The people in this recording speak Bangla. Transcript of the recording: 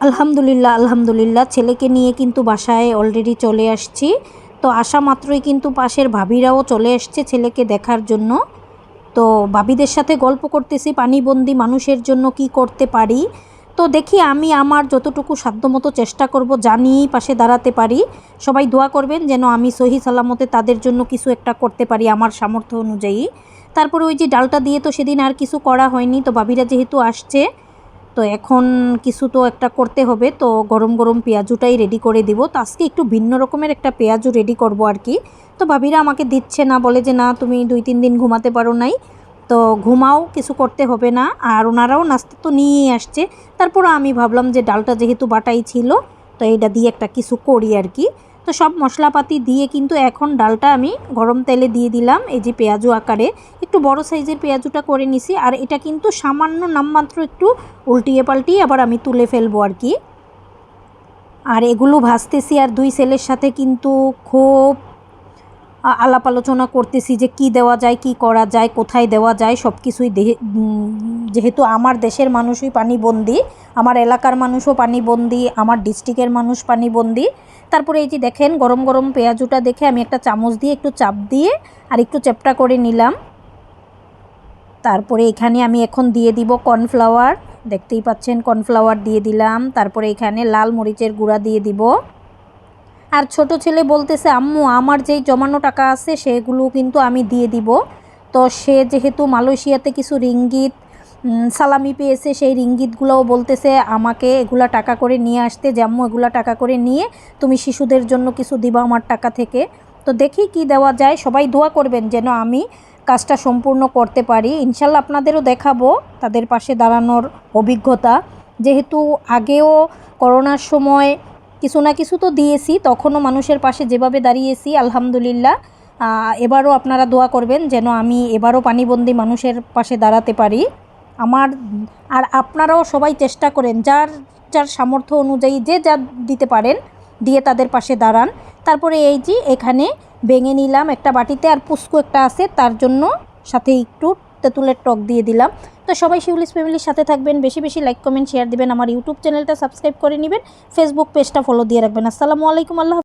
আলহামদুলিল্লাহ আলহামদুলিল্লাহ, ছেলেকে নিয়ে কিন্তু বাসায় অলরেডি চলে আসছি। তো আসা মাত্রই কিন্তু পাশের ভাবিরাও চলে এসছে ছেলেকে দেখার জন্য। তো ভাবিদের সাথে গল্প করতেছি, পানিবন্দি মানুষের জন্য কি করতে পারি। তো দেখি আমি আমার যতটুকু সাধ্যমতো চেষ্টা করব জানিয়েই পাশে দাঁড়াতে পারি। সবাই দোয়া করবেন যেন আমি সহি সালামতে তাদের জন্য কিছু একটা করতে পারি আমার সামর্থ্য অনুযায়ী। তারপরে ওই যে ডালটা দিয়ে তো সেদিন আর কিছু করা হয়নি, তো ভাবিরা যেহেতু আসছে তো এখন কিছু তো একটা করতে হবে, তো গরম গরম পেঁয়াজুটাই রেডি করে দিব। তো আজকে একটু ভিন্ন রকমের একটা পেঁয়াজু রেডি করব আর কি। তো ভাবিরা আমাকে দিচ্ছে না, বলে যে না, তুমি দুই তিন দিন ঘুমাতে পারো নাই। তো ঘুমাও, কিছু করতে হবে না। আর ওনারাও নাস্তা তো নিয়েই আসছে। তারপর আমি ভাবলাম যে ডালটা যেহেতু বাটাই ছিল, তো এইটা দিয়ে একটা কিছু করি আর কি। তো সব মশলাপাতি দিয়ে কিন্তু এখন ডালটা আমি গরম তেলে দিয়ে দিলাম, এই যে পেঁয়াজু আকারে। একটু বড় সাইজের পেঁয়াজুটা করে নিছি, আর এটা কিন্তু সামান্য নামমাত্র একটু উল্টিয়ে পাল্টিয়ে আবার আমি তুলে ফেলব আর কি। আর এগুলো ভাজতেছি আর দুই ছেলের সাথে কিন্তু খুব আলাপ আলোচনা করতেছি যে কি দেওয়া যায়, কি করা যায়, কোথায় দেওয়া যায় সব কিছুই যেহেতু আমার দেশের মানুষই পানিবন্দি, আমার এলাকার মানুষও পানিবন্দি, আমার ডিস্ট্রিক্টের মানুষ পানিবন্দি, তারপরে এই যে দেখেন গরম গরম পেঁয়াজুটা দেখে আমি একটা চামচ দিয়ে একটু চাপ দিয়ে আর একটু চেপটা করে নিলাম। তারপরে এখানে আমি এখন দিয়ে দিব কর্নফ্লাওয়ার। দেখতেই পাচ্ছেন, কর্নফ্লাওয়ার দিয়ে দিলাম। তারপরে এখানে লাল মরিচের গুঁড়া দিয়ে দিব। আর ছোট ছেলে বলতেছে, আম্মু, আমার যেই জমানো টাকা আছে সেগুলো কিন্তু আমি দিয়ে দিব। তো সে যেহেতু মালয়েশিয়াতে কিছু রিঙ্গিত সালামি পেয়েছে, সেই রিঙ্গিতগুলোও বলতেছে, আমাকে এগুলা টাকা করে নিয়ে আসতে, যে আম্মু এগুলা টাকা করে নিয়ে তুমি শিশুদের জন্য কিছু দিবা আমার টাকা থেকে। তো দেখি কি দেওয়া যায়। সবাই দোয়া করবেন যেন আমি কাজটা সম্পূর্ণ করতে পারি। ইনশাল্লাহ আপনাদেরও দেখাবো তাদের পাশে দাঁড়ানোর অভিজ্ঞতা। যেহেতু আগেও করোনার সময় কিছু না কিছু তো দিয়েছি, তখনও মানুষের পাশে যেভাবে দাঁড়িয়েছি, আলহামদুলিল্লাহ এবারও আপনারা দোয়া করবেন যেন আমি এবারও পানিবন্দি মানুষের পাশে দাঁড়াতে পারি। আমার আর আপনারাও সবাই চেষ্টা করেন, যার যার সামর্থ্য অনুযায়ী যে যা দিতে পারেন, দিয়ে তাদের পাশে দাঁড়ান। তারপরে এই যে এখানে ভেঙে নিলাম একটা বাটিতে আর পুস্কু একটা আছে, তার জন্য সাথে একটু তেঁতুলের টক দিয়ে দিলাম। তো সবাই শিউলিস ফ্যামিলির সাথে থাকবেন, বেশি বেশি লাইক, কমেন্ট শেয়ার দিবেন। আমার ইউটিউব চ্যানেলটা সাবস্ক্রাইব করে নেবেন ফেসবুক পেজটা ফলো দিয়ে রাখবেন। আসসালামু আলাইকুম, আল্লাহ